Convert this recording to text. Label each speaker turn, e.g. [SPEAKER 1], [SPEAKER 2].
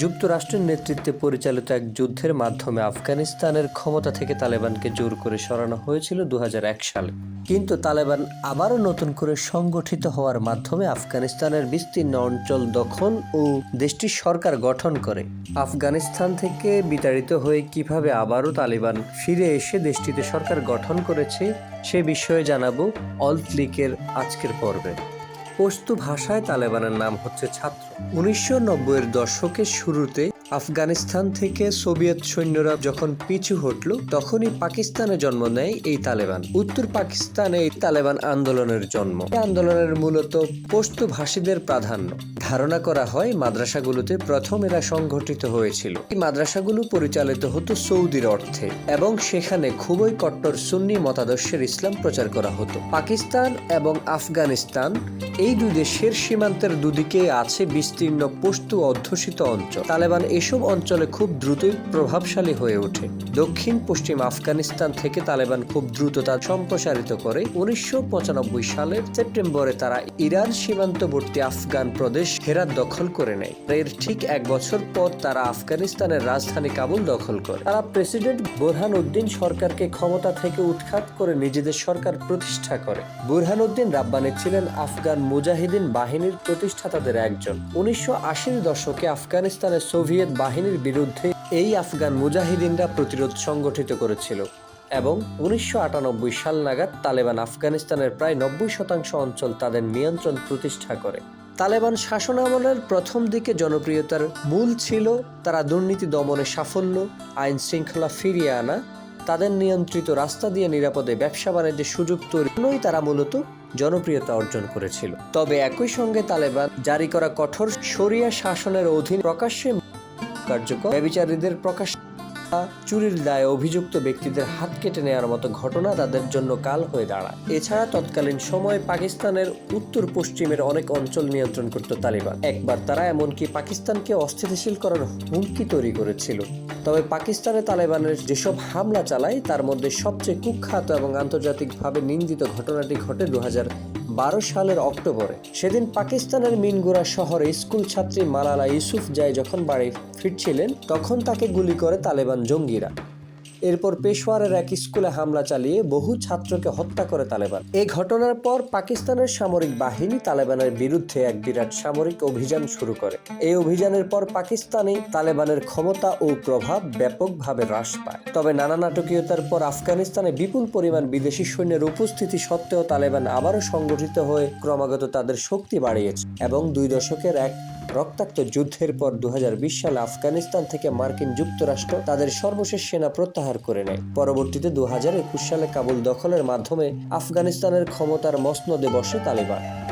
[SPEAKER 1] যুক্তরাষ্ট্রের নেতৃত্বে পরিচালিত এক যুদ্ধের মাধ্যমে আফগানিস্তানের ক্ষমতা থেকে তালেবানকে জোর করে সরানো হয়েছিল দুহাজার এক সালে। কিন্তু তালেবান আবারও নতুন করে সংগঠিত হওয়ার মাধ্যমে আফগানিস্তানের বিস্তীর্ণ অঞ্চল দখল ও দেশটির সরকার গঠন করে। আফগানিস্তান থেকে বিতাড়িত হয়ে কীভাবে আবারও তালেবান ফিরে এসে দেশটিতে সরকার গঠন করেছে, সে বিষয়ে জানাব অল্ট লিকের আজকের পর্বে। পশতু ভাষায় তালেবানের নাম হচ্ছে ছাত্র। উনিশশো নব্বইয়ের দশকের শুরুতে আফগানিস্তান থেকে সোভিয়েত সৈন্যরা যখন পিছু হটল, তখনই পাকিস্তানে জন্ম নেয় এই তালেবান। উত্তর পাকিস্তানে এই তালেবান আন্দোলনের জন্ম। আন্দোলনের মূলত পশতু ভাষীদের প্রাধান্য। ধারণা করা হয়, মাদ্রাসাগুলোতে প্রথম এরা সংগঠিত হয়েছিল। এই মাদ্রাসাগুলো পরিচালিত হতো সৌদির অর্থে এবং সেখানে খুবই কট্টর সুন্নি মতাদর্শের ইসলাম প্রচার করা হতো। পাকিস্তান এবং আফগানিস্তান এই দুই দেশের সীমান্তের দুদিকে আছে বিস্তীর্ণ পশতু অধ্যুষিত অঞ্চল। তালেবান এসব অঞ্চলে খুব দ্রুতই প্রভাবশালী হয়ে ওঠে। দক্ষিণ পশ্চিম আফগানিস্তান থেকে তালেবান খুব দ্রুত তা সম্প্রসারিত করে। উনিশশো পঁচানব্বই সালের সেপ্টেম্বরে তারা ইরান সীমান্তবর্তী আফগান প্রদেশ হেরাত দখল করে নেয়। এর ঠিক এক বছর পর তারা আফগানিস্তানের রাজধানী কাবুল দখল করে। তারা প্রেসিডেন্ট বোরহান উদ্দিন সরকারকে ক্ষমতা থেকে উৎখাত করে নিজেদের সরকার প্রতিষ্ঠা করে। বুরহান উদ্দিন রাব্বানি ছিলেন আফগান মুজাহিদিন বাহিনীর প্রতিষ্ঠাতাদের একজন। উনিশশো দশকে আফগানিস্তানের সোভিয়েত বাহিনীর বিরুদ্ধে এই আফগান মুজাহিদিনরা প্রতিরোধ সংগঠিত করেছিল এবং উনিশশো সাল নাগাদ তালেবান আফগানিস্তানের প্রায় নব্বই শতাংশ অঞ্চল তাদের নিয়ন্ত্রণ প্রতিষ্ঠা করে। তালেবান শাসনামলের প্রথম দিকে জনপ্রিয়তার মূল ছিল তারা দুর্নীতি দমনে সাফল্য, আইন শৃঙ্খলা ফিরিয়ে আনা, তাদের নিয়ন্ত্রিত রাস্তা দিয়ে নিরাপদে ব্যবসা বাণিজ্যের সুযোগ তৈরি তারা মূলত জনপ্রিয়তা অর্জন করেছিল। তবে একই সঙ্গে তালেবান জারি করা কঠোর শরিয়া শাসনের অধীন প্রকাশ্যে কার্যকর। ব্যবিচারীদের প্রকাশ চুরির দায়ে অভিযুক্ত ব্যক্তিদের হাত কেটে নেওয়ার মতো ঘটনা তাদের জন্য কাল হয়ে দাঁড়ায়। এছাড়া তৎকালীন সময়ে পাকিস্তানের উত্তর পশ্চিমের অনেক অঞ্চল নিয়ন্ত্রণ করত তালিবান। একবার তারা এমনকি পাকিস্তানকে অস্থিতিশীল করার হুমকি তৈরি করেছিল। তবে পাকিস্তানে তালেবানের যেসব হামলা চালায়, তার মধ্যে সবচেয়ে কুখ্যাত এবং আন্তর্জাতিকভাবে নিন্দিত ঘটনাটি ঘটে দু হাজার বারো সালের অক্টোবরে। সেদিন পাকিস্তানের মিনগুড়া শহরে স্কুল ছাত্রী মালালা ইউসুফ জাই যখন বাড়ি ফিরছিলেন, তখন তাকে গুলি করে তালেবান জঙ্গিরা। এরপর পেশোয়ারের এক স্কুলে হামলা চালিয়ে বহু ছাত্রকে হত্যা করে তালেবান। এই ঘটনার পর পাকিস্তানের সামরিক বাহিনী তালেবানের বিরুদ্ধে এক বিরাট সামরিক অভিযান শুরু করে। এই অভিযানের পর পাকিস্তানে তালেবানের ক্ষমতা ও প্রভাব ব্যাপকভাবে হ্রাস পায়। তবে নানা নাটকীয়তার পর আফগানিস্তানে বিপুল পরিমাণ বিদেশি সৈন্যের উপস্থিতি সত্ত্বেও তালেবান আবারও সংগঠিত হয়ে ক্রমাগত তাদের শক্তি বাড়িয়েছে এবং দুই দশকের এক রক্তাক্ত যুদ্ধের পর দু হাজার বিশ সালে আফগানিস্তান থেকে মার্কিন যুক্তরাষ্ট্র তাদের সর্বশেষ সেনা প্রত্যাহার করে নেয়। পরবর্তীতে দু হাজার একুশ সালে কাবুল দখলের মাধ্যমে আফগানিস্তানের ক্ষমতার মসনদে বসে তালেবান।